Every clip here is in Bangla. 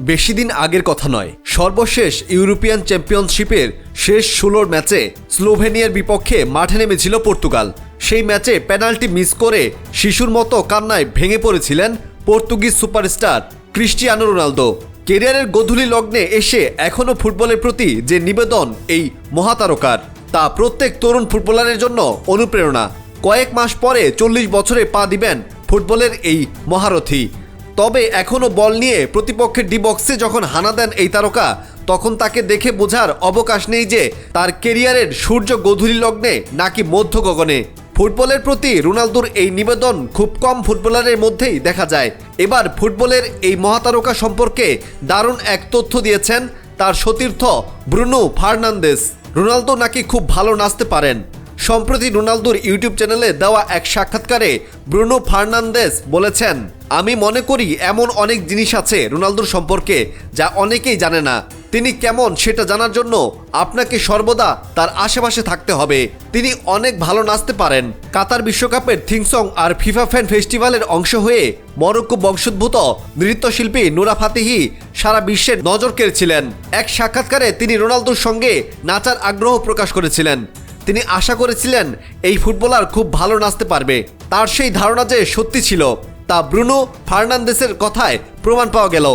বেশি দিন আগের কথা নয়। সর্বশেষ ইউরোপিয়ান চ্যাম্পিয়নশিপের শেষ ষোলোর ম্যাচে স্লোভেনিয়ার বিপক্ষে মাঠে নেমেছিল পর্তুগাল। সেই ম্যাচে পেনাল্টি মিস করে শিশুর মতো কান্নায় ভেঙে পড়েছিলেন পর্তুগিজ সুপারস্টার ক্রিস্টিয়ানো রোনালদো। কেরিয়ারের গধূলি লগ্নে এসে এখনও ফুটবলের প্রতি যে নিবেদন এই মহাতারকার, তা প্রত্যেক তরুণ ফুটবলারের জন্য অনুপ্রেরণা। কয়েক মাস পরে চল্লিশ বছরে পা দিবেন ফুটবলের এই মহারথী। তবে এখনও বল নিয়ে প্রতিপক্ষের ডি বক্সে যখন হানা দেন এই তারকা, তখন তাকে দেখে বোঝার অবকাশ নেই যে তার কেরিয়ারের সূর্য গধূলি লগ্নে নাকি মধ্য গগনে। ফুটবলের প্রতি রোনালদোর এই নিবেদন খুব কম ফুটবলারের মধ্যেই দেখা যায়। এবার ফুটবলের এই মহাতারকা সম্পর্কে দারুণ এক তথ্য দিয়েছেন তার সতীর্থ ব্রুনো ফার্নান্দেস। রোনালদো নাকি খুব ভালো নাচতে পারেন। সম্প্রতি রোনালদোর ইউটিউব চ্যানেলে দেওয়া এক সাক্ষাৎকারে ব্রুনো ফার্নান্দেস বলেছেন, আমি মনে করি এমন অনেক জিনিস আছে রোনালদোর সম্পর্কে যা অনেকেই জানে না। তিনি কেমন সেটা জানার জন্য আপনাকে সর্বদা তার আশেপাশে থাকতে হবে। তিনি অনেক ভালো নাচতে পারেন। কাতার বিশ্বকাপের থিংসং আর ফিফা ফ্যান ফেস্টিভ্যালের অংশ হয়ে মরক্কো বংশোদ্ভূত নৃত্যশিল্পী নুরা ফাতিহি সারা বিশ্বের নজর কেড়েছিলেন। এক সাক্ষাৎকারে তিনি রোনালদোর সঙ্গে নাচার আগ্রহ প্রকাশ করেছিলেন। তিনি আশা করেছিলেন এই ফুটবলার খুব ভালো নাচতে পারবে। তার সেই ধারণা যে সত্যি ছিল, তা ব্রুনো ফার্নান্দেসের কথায় প্রমাণ পাওয়া গেল।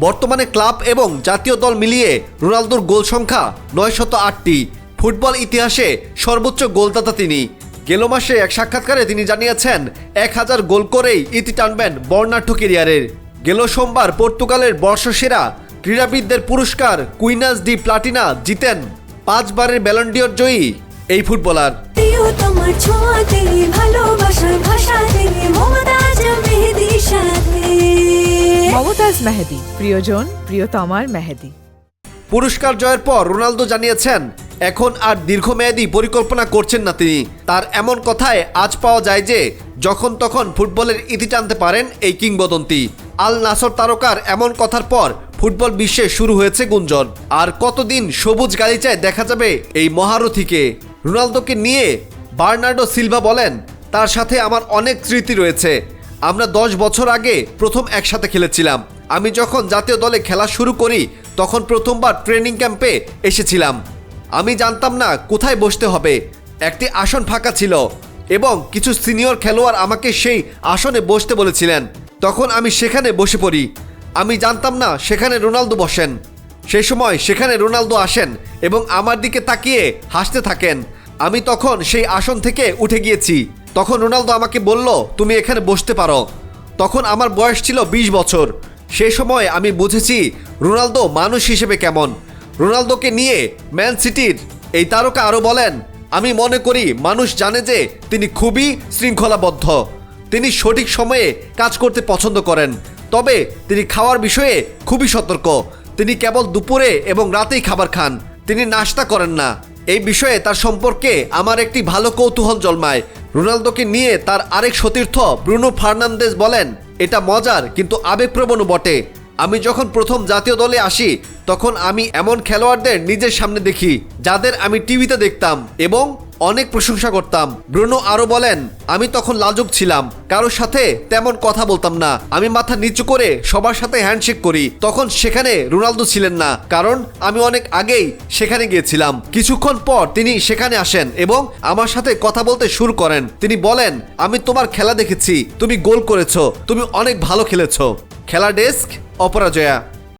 বর্তমানে ক্লাব এবং জাতীয় দল মিলিয়ে রোনালদোর গোল সংখ্যা নয়শত আটটি। ফুটবল ইতিহাসে সর্বোচ্চ গোলদাতা তিনি। গেল মাসে এক সাক্ষাৎকারে তিনি জানিয়েছেন, এক হাজার গোল করেই ইতি টানবেন বর্ণাঢ্য কেরিয়ারের। গেল সোমবার পর্তুগালের বর্ষসেরা ক্রীড়াবিদদের পুরস্কার কুইনাস ডি প্লাটিনা জিতেন। পাঁচবারের ব্যালন্ডিয়র জয়ী এই ফুটবলার। তোমার ছোঁয়াতে ভালোবাসার ভাষাতে মমতাজ মেহেদি সাথে। মমতাজ মেহেদি প্রিয়জন প্রিয়তমার মেহেদি। পুরস্কার জয়ের পর রোনালদো জানিয়েছেন এখন আর দীর্ঘমেয়াদী পরিকল্পনা করছেন না তিনি। তার এমন কথায় আজ পাওয়া যায় যে যখন তখন ফুটবলের ইতি টানতে পারেন এই কিংবদন্তি। আল নাসর তারকার এমন কথার পর ফুটবল বিশ্বে শুরু হয়েছে গুঞ্জন। আর কতদিন সবুজ গালিচায় দেখা যাবে এই মহারথীকে? রোনালদোকে নিয়ে বার্নার্ডো সিলভা বলেন, তার সাথে আমার অনেক স্মৃতি রয়েছে। আমরা দশ বছর আগে প্রথম একসাথে খেলেছিলাম। আমি যখন জাতীয় দলে খেলা শুরু করি, তখন প্রথমবার ট্রেনিং ক্যাম্পে এসেছিলাম। আমি জানতাম না কোথায় বসতে হবে। একটি আসন ফাঁকা ছিল এবং কিছু সিনিয়র খেলোয়াড় আমাকে সেই আসনে বসতে বলেছিলেন। তখন আমি সেখানে বসে পড়ি। আমি জানতাম না সেখানে রোনালদো বসেন। সেই সময় সেখানে রোনালদো আসেন এবং আমার দিকে তাকিয়ে হাসতে থাকেন। আমি তখন সেই আসন থেকে উঠে গিয়েছি। তখন রোনালদো আমাকে বলল, তুমি এখানে বসতে পারো। তখন আমার বয়স ছিল ২০ বছর। সেই সময় আমি বুঝেছি রোনালদো মানুষ হিসেবে কেমন। রোনালদোকে নিয়ে ম্যান সিটির এই তারকা আরও বলেন, আমি মনে করি মানুষ জানে যে তিনি খুবই শৃঙ্খলাবদ্ধ। তিনি সঠিক সময়ে কাজ করতে পছন্দ করেন। তবে তিনি খাওয়ার বিষয়ে খুবই সতর্ক। তিনি কেবল দুপুরে এবং রাতেই খাবার খান। তিনি নাস্তা করেন না। এই বিষয়ে তার সম্পর্কে আমার একটি ভালো কৌতূহল জন্মায়। রোনালদোকে নিয়ে তার আরেক সতীর্থ ব্রুনো ফার্নান্দেজ বলেন, এটা মজার কিন্তু আবেগপ্রবণও বটে। আমি যখন প্রথম জাতীয় দলে আসি, তখন আমি এমন খেলোয়াড়দের নিজের সামনে দেখি, যাদের আমি টিভিতে দেখতাম এবং অনেক প্রশংসা করতাম। ব্রুনো আরও বলেন, আমি তখন লাজুক ছিলাম। কারোর সাথে তেমন কথা বলতাম না। আমি মাথা নিচু করে সবার সাথে হ্যান্ডশেক করি। তখন সেখানে রোনালদো ছিলেন না। কারণ আমি অনেক আগেই সেখানে গিয়েছিলাম। কিছুক্ষণ পর তিনি সেখানে আসেন এবং আমার সাথে কথা বলতে শুরু করেন। তিনি বলেন, আমি তোমার খেলা দেখেছি। তুমি গোল করেছ। তুমি অনেক ভালো খেলেছো। খেলা ডেস্ক, অপরাজয়া।